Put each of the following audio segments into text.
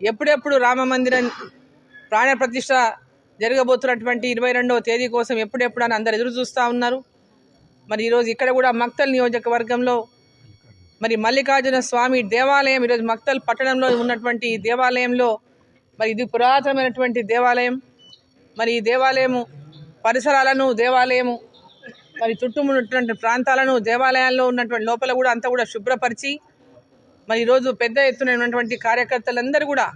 ఎప్పుడెప్పుడు రామ మందిరం ప్రాణ ప్రతిష్ట జరగబోతున్నటువంటి ఇరవై రెండవ తేదీ కోసం ఎప్పుడెప్పుడు అని అందరు ఎదురు చూస్తూ ఉన్నారు. మరి ఈరోజు ఇక్కడ కూడా మక్తల్ నియోజకవర్గంలో మరి మల్లికార్జున స్వామి దేవాలయం ఈరోజు మక్తల్ పట్టణంలో ఉన్నటువంటి దేవాలయంలో మరి ఇది పురాతనమైనటువంటి దేవాలయం. మరి ఈ దేవాలయము పరిసరాలను దేవాలయము మరి చుట్టూ ఉన్నటువంటి ప్రాంతాలను దేవాలయాల్లో ఉన్నటువంటి లోపల కూడా అంతా కూడా శుభ్రపరిచి మరి ఈరోజు పెద్ద ఎత్తున ఉన్నటువంటి కార్యకర్తలందరూ కూడా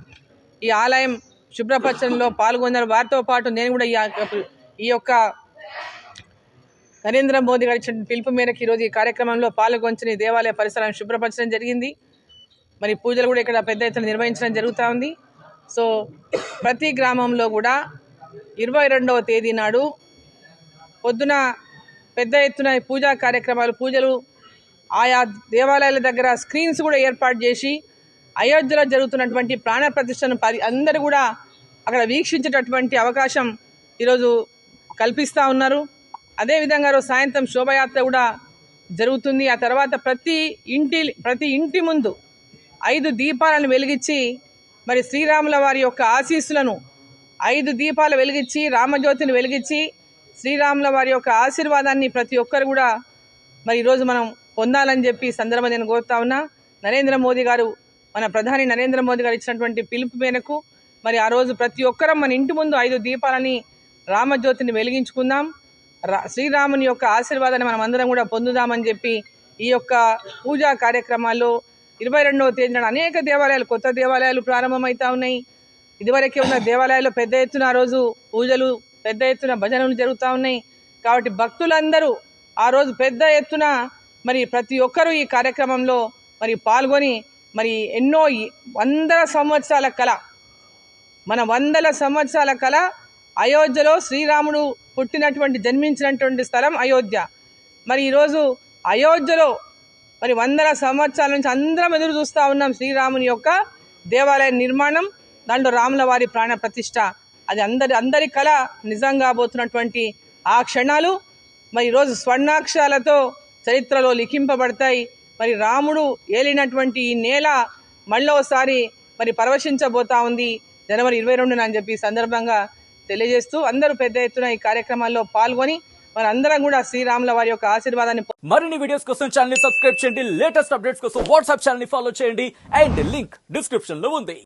ఈ ఆలయం శుభ్రపరచడంలో పాల్గొన్నారు. వారితో పాటు నేను కూడా ఈ యొక్క- ఈ యొక్క నరేంద్ర మోదీ గారి ఇచ్చిన పిలుపు మేరకు ఈరోజు ఈ కార్యక్రమంలో పాల్గొంచిన దేవాలయ పరిసరాలను శుభ్రపరచడం జరిగింది. మరి పూజలు కూడా ఇక్కడ పెద్ద ఎత్తున నిర్వహించడం జరుగుతూ ఉంది. సో ప్రతి గ్రామంలో కూడా ఇరవై రెండవ తేదీ నాడు పొద్దున పెద్ద ఎత్తున పూజా కార్యక్రమాలు పూజలు ఆయా దేవాలయాల దగ్గర స్క్రీన్స్ కూడా ఏర్పాటు చేసి అయోధ్యలో జరుగుతున్నటువంటి ప్రాణ ప్రతిష్టను పరి అందరూ కూడా అక్కడ వీక్షించేటటువంటి అవకాశం ఈరోజు కల్పిస్తూ ఉన్నారు. అదేవిధంగా రోజు సాయంత్రం శోభయాత్ర కూడా జరుగుతుంది. ఆ తర్వాత ప్రతి ఇంటి ప్రతి ఇంటి ముందు ఐదు దీపాలను వెలిగించి మరి శ్రీరాముల వారి యొక్క ఆశీస్సులను ఐదు దీపాలు వెలిగించి రామజ్యోతిని వెలిగించి శ్రీరాముల వారి యొక్క ఆశీర్వాదాన్ని ప్రతి ఒక్కరు కూడా మరి ఈరోజు మనం పొందాలని చెప్పి ఈ సందర్భంగా నేను కోరుతా ఉన్నా. నరేంద్ర మోదీ గారు మన ప్రధాని నరేంద్ర మోదీ గారు ఇచ్చినటువంటి పిలుపు మేరకు మరి ఆ రోజు ప్రతి ఒక్కరం మన ఇంటి ముందు ఐదు దీపాలని రామజ్యోతిని వెలిగించుకుందాం. రా- శ్రీరాముని యొక్క ఆశీర్వాదాన్ని మనం అందరం కూడా పొందుదామని చెప్పి ఈ యొక్క పూజా కార్యక్రమాల్లో ఇరవై రెండవ తేదీన అనేక దేవాలయాలు కొత్త దేవాలయాలు ప్రారంభమవుతా ఉన్నాయి. ఇదివరకే ఉన్న దేవాలయాల్లో పెద్ద ఎత్తున ఆ రోజు పూజలు పెద్ద ఎత్తున భజనలు జరుగుతూ ఉన్నాయి. కాబట్టి భక్తులందరూ ఆ రోజు పెద్ద ఎత్తున మరి ప్రతి ఒక్కరూ ఈ కార్యక్రమంలో మరి పాల్గొని మరి ఎన్నో ఈ- వందల సంవత్సరాల కళ మన వందల సంవత్సరాల కళ అయోధ్యలో శ్రీరాముడు పుట్టినటువంటి జన్మించినటువంటి స్థలం అయోధ్య. మరి ఈరోజు అయోధ్యలో మరి వందల సంవత్సరాల నుంచి అందరం ఎదురు చూస్తూ ఉన్నాం శ్రీరాముని యొక్క దేవాలయ నిర్మాణం దాంట్లో రాముల వారి ప్రాణ ప్రతిష్ట అది అందరి అందరి కళ నిజంగా పోతున్నటువంటి ఆ క్షణాలు. మరి ఈరోజు స్వర్ణాక్షరాలతో చరిత్రలో లిఖింపబడతాయి. మరి రాముడు ఏలినటువంటి ఈ నేల మళ్ళోసారి మరి పరవశించబోతా ఉంది. జనవరి ఇరవై రెండున అని చెప్పి సందర్భంగా తెలియజేస్తూ అందరూ పెద్ద ఎత్తున ఈ కార్యక్రమాల్లో పాల్గొని మరి అందరం కూడా శ్రీరాముల వారి యొక్క ఆశీర్వాదాన్ని మరిన్ని వీడియోస్ కోసం ఛానల్ సబ్స్క్రైబ్ చేయండి. లేటెస్ట్ అప్డేట్స్ కోసం వాట్సాప్ ఛానల్ ఫాలో చేయండి. అండ్ లింక్ డిస్క్రిప్షన్లో ఉంది.